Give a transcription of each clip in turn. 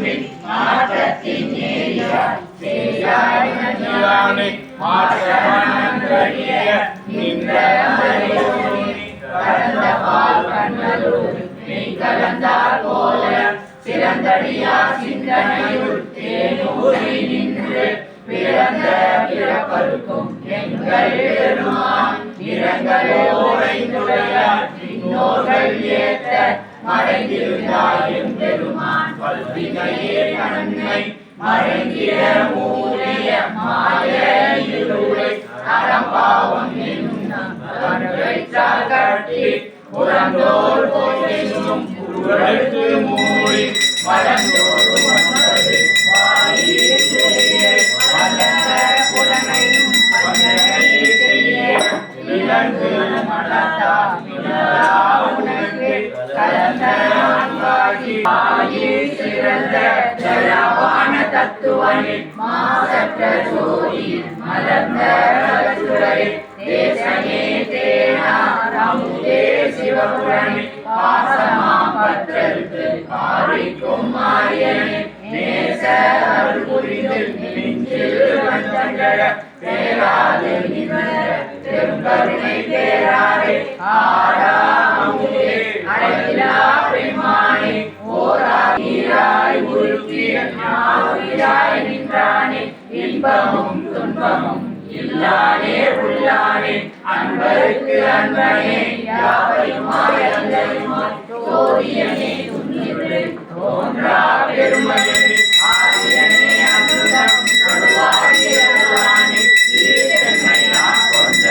உன்னின் மாற்றத்தின் நேரியாய் சேயாய் நன்றானே நின்ற கலந்த பால் கண்ணலூர் நீ போல சிறந்தடியா சிந்தனையுள் தேனூரி நின்று பிறந்த பிறப்பருக்கும் எங்கள் பெருமான் இரங்கலோரைந்துடையார் இன்னோர்கள் ஏத்த மறைந்திருந்தாயும் பெருமான் பல்வினையே நன்மை மறைந்திட மூடிய மாய இருளை அறம்பாவம் என்னும் கட்டி புறந்தோர் போய் மூடி மறந்தோர் மலர்ந்த கருத்துரை தேசனே தேனா ரமுதே சிவபுரணி பாசமா பற்றருக்கு ஆரிக்கும் மாரியனே நேச அருள் புரிந்து நெஞ்சில் வந்தங்கட பெருங்கருணை அழகிலா பெருமானே ஓராயிராய் உருத்திய நின்றானே இன்பமும் துன்பமும் இல்லானே உள்ளானே அன்பருக்கு அன்பனே யாவையுமாய் அல்லையுமாய் தோழியனே தோன்றா பெருமையனே ஆரியனே கொண்ட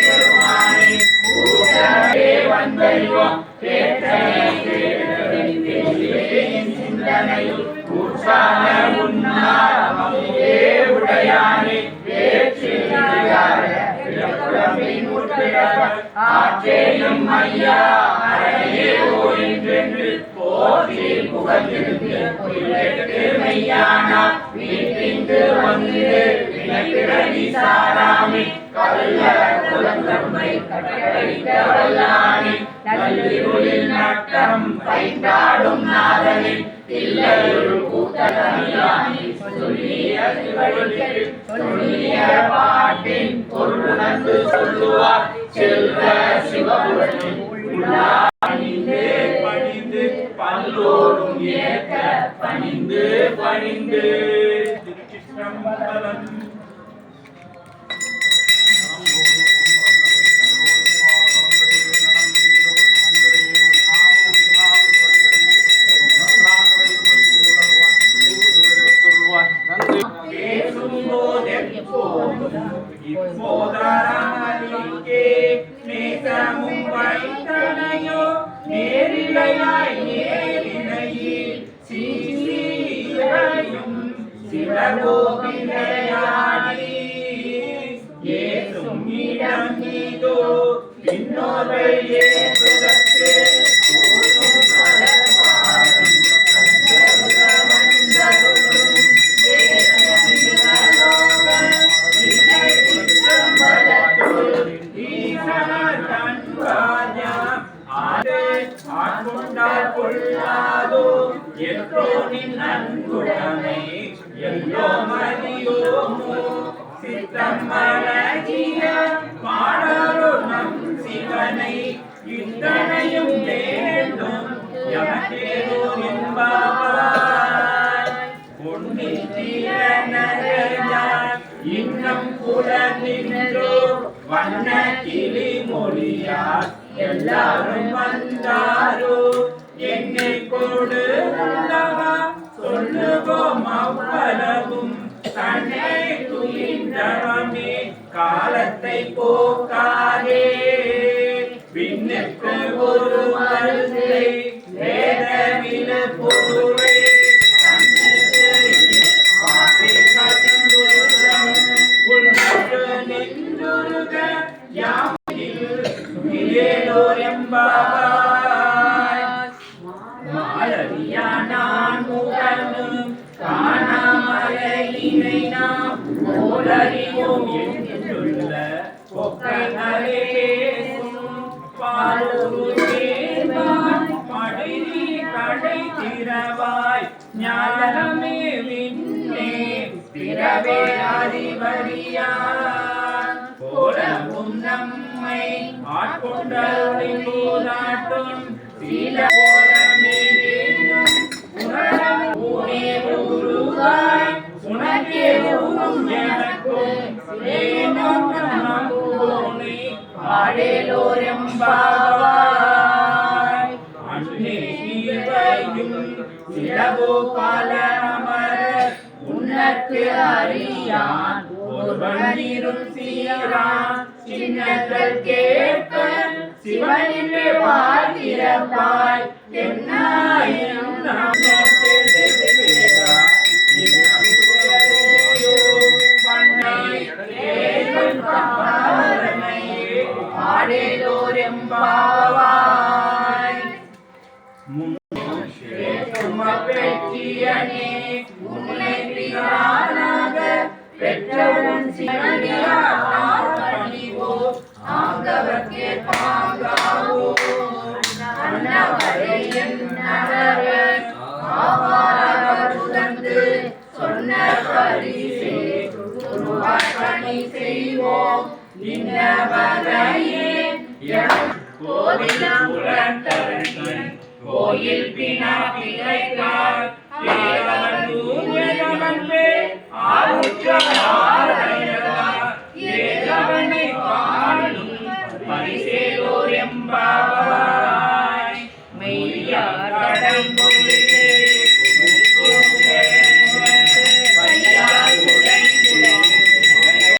பெருமானே வந்தறிவோம் கேட்டனே சிந்தனையில் ஆற்றேனும் ஐயா அறையே ஓய்ந்தென்று போற்றி புகழ்ந்திருந்து பொய்யெட்டு வீட்டிங்கு வந்து வினப்பிறவி கல்ல குலந்தம்மை நல்லிருளில் நட்டம் பைந்தாடும் இல்லையுள் கூட்டணியானி சொல்லிய சொல்லிய பாட்டின் பொருளுணர்ந்து சொல்லுவார். செல்வ சிவபுரணி பணிந்து பணிந்து பல்லோரும் ஏற்க பணிந்து பணிந்து திருச்சிற்றம்பலம் நேரிலையாய் நேரிலையில் சீசீரையும் ஏசும் இடம் நீதோ பின்னோர்கள் ஏற்றுதற்கு மலகிய பாடலோ நம் சிவனை இத்தனையும் வேண்டும். எமக்கேதோ என்பாய் பொன்னில் தீரநகையார் இன்னம் புலனின்றோ வண்ண கிளி மொழியார் எல்லாரும் வந்தாரோ? என்னை கொடு உள்ளவா? சொல்லுவோம் அவ்வளவும். தன்னை துயின்றவமே காலத்தை போக்காதே. பின்னுக்கு ஒரு மருந்தை வேதமில பொருள் திறவாய் ஞானமே விண்ணே பிறவே அறிவறியான் போலவும் நம்மை ஆட்கொண்டருளை போராட்டும் சில போலமே உணரம் உருவாய். உனக்கே ஊரும் எனக்கும் ஏனும் அறியான் ஒருவனிரும் சீரான் சின்னங்கள் கேட்க சிவனிலே பார்க்கிறப்பாய் என்னாயும் நாமத்தை வெவ்வேறா இன்னும் துயரையோ பண்ணை ஏதும் காரணமையே ஆடேலோரெம்பாவாய் பெற்றியனே உன்னை பிரானாக பெற்றவன் சிவனியார் பணிவோ ஆங்கவர்க்கே பாங்காவோ அன்னவரை என்னவர் ஆவாரவர் உகந்து சொன்ன செய்வோம். நின்னவரையே கோவில் கோயில் பினா பிழைத்தார் தேவன் 这样干啥